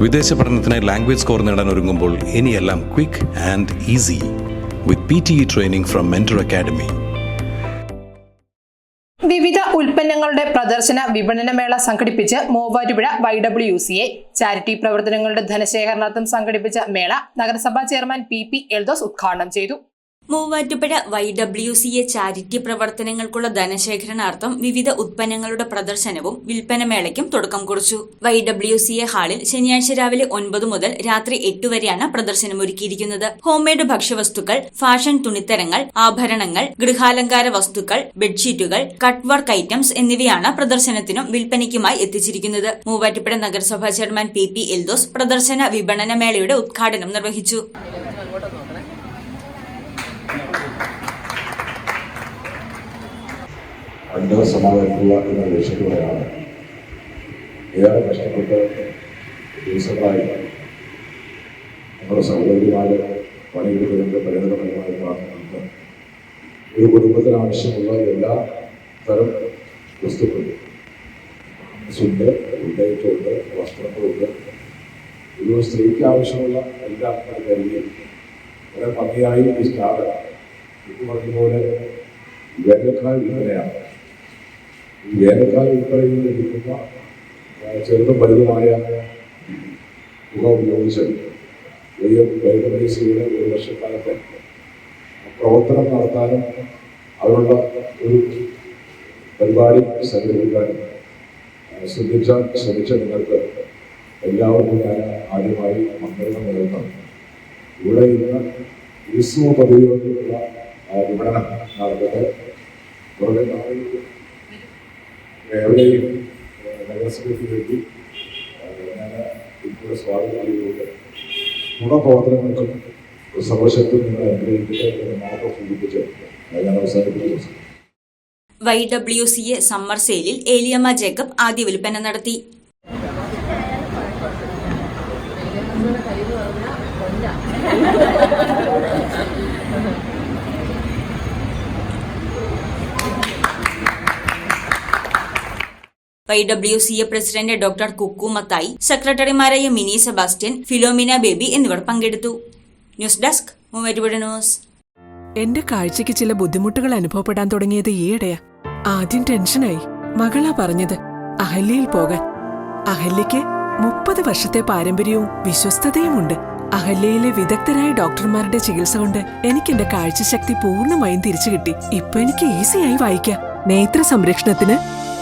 വിദേശ പഠനത്തിനായി language score നേടാൻ ഒരുങ്ങുമ്പോൾ ഇനിയെല്ലാം quick and easy with P T training from mentor academy വിവിധ ഉൽപ്പന്നങ്ങളുടെ പ്രദർശന വിപണനമേള സംഘടിപ്പിച്ച് Muvattupuzha Y W C A charity പ്രവർത്തനങ്ങളുടെ ധനശേഖരണാർത്ഥം സംഘടിപ്പിച്ച മേള നഗരസഭാ ചെയർമാൻ പി പി എൽദോസ് ഉദ്ഘാടനം ചെയ്തു. Muvattupuzha Y W C A charity പ്രവർത്തനങ്ങൾക്കുള്ള ധനശേഖരണാർത്ഥം വിവിധ ഉത്പന്നങ്ങളുടെ പ്രദർശനവും വിൽപ്പനമേളയ്ക്കും തുടക്കം കുറിച്ചു. വൈ ഡബ്ല്യു സി എ ഹാളിൽ ശനിയാഴ്ച രാവിലെ ഒൻപത് മുതൽ രാത്രി എട്ട് വരെയാണ് പ്രദർശനമൊരുക്കിയിരിക്കുന്നത്. ഹോംമെയ്ഡ് ഭക്ഷ്യവസ്തുക്കൾ ഫാഷൻ തുണിത്തരങ്ങൾ ആഭരണങ്ങൾ ഗൃഹാലങ്കാര വസ്തുക്കൾ ബെഡ്ഷീറ്റുകൾ കട്ട് വർക്ക് ഐറ്റംസ് എന്നിവയാണ് പ്രദർശനത്തിനും വിൽപ്പനയ്ക്കുമായി എത്തിച്ചിരിക്കുന്നത്. മൂവാറ്റുപുഴ നഗരസഭാ ചെയർമാൻ പി പി എൽദോസ് പ്രദർശന വിപണന മേളയുടെ ഉദ്ഘാടനം നിർവഹിച്ചു. പണ്ട് സമാധാനിക്കുക എന്ന ലക്ഷ്യത്തോടെയാണ് ഏറെ കഷ്ടപ്പെട്ട് ദിവസങ്ങളായി നമ്മുടെ സഹോദരിമാര് പണിയെടുക്കുന്നതിന്റെ പരിണിതഫലമായി പ്രാർത്ഥനകൾക്ക് ഒരു കുടുംബത്തിന് ആവശ്യമുള്ള എല്ലാ തരം വസ്തുക്കളും. സുണ്ട് ഉണ്ടയിട്ടുണ്ട് വസ്ത്രങ്ങളുണ്ട്. ഒരു സ്ത്രീക്ക് ആവശ്യമുള്ള എല്ലാ കരുതി വളരെ ഭംഗിയായി ഈ സ്റ്റാർ ഇത് പറഞ്ഞ പോലെ വേനൽക്കാലം ഈ വേനൽക്കാല നിന്ന് ലഭിക്കുന്ന ചെറുതും വലുതുമായ തുക ഉപയോഗിച്ച് വലിയ ബയോഡൈസിയുടെ ഒരു വർഷക്കാലത്തെ പ്രവർത്തനം നടത്താനും അവരുടെ ഒരു പരിപാടി സംഘടിപ്പിക്കാനും ശ്രദ്ധിച്ച ശ്രമിച്ച നിങ്ങൾക്ക് എല്ലാവർക്കും ഞാൻ ആദ്യമായി മന്ത്രണം നൽകുന്നു ഇവിടെ ഇന്ന് ഉത്സവ പദ്ധതികളുള്ള ആ, വിപണനം നടന്നത്. കുറേ നാളുകൾ എവിടെയും നഗരസഭയ്ക്ക് വേണ്ടി ഞാൻ ഇപ്പോൾ സ്വാഗതം ചെയ്തുകൊണ്ട് ഗുണപ്രവർത്തനങ്ങൾക്കും സർവശക്തി നിങ്ങൾ അനുഗ്രഹിക്കട്ടെ മാത്രം സൂചിപ്പിച്ച് ഞാൻ അവസാനിപ്പിക്കുന്നു Y W C A summer സെയിലിൽ ഏലിയമ്മ ജേക്കബ് ആദ്യ വിൽപ്പന നടത്തി. Y W C A president doctor Kukku Mathai സെക്രട്ടറിമാരായ മിനി സെബാസ്റ്റ്യൻ ഫിലോമിന ബേബി എന്നിവർ പങ്കെടുത്തു. News desk news. എന്റെ കാഴ്ചയ്ക്ക് ചില ബുദ്ധിമുട്ടുകൾ അനുഭവപ്പെടാൻ തുടങ്ങിയത് ഈയിടെയാ. ആദ്യം ടെൻഷനായി. മകളാ പറഞ്ഞത് അഹല്യയിൽ പോകാൻ. അഹല്യയ്ക്ക് മുപ്പത് വർഷത്തെ പാരമ്പര്യവും വിശ്വസ്തതയുമുണ്ട്. അഹല്യയിലെ വിദഗ്ധരായ ഡോക്ടർമാരുടെ ചികിത്സ കൊണ്ട് എനിക്ക് എന്റെ കാഴ്ചശക്തി പൂർണമായും തിരിച്ചു കിട്ടി ഇപ്പൊ എനിക്ക് ഈസിയായി വായിക്കാം. നേത്ര സംരക്ഷണത്തിന്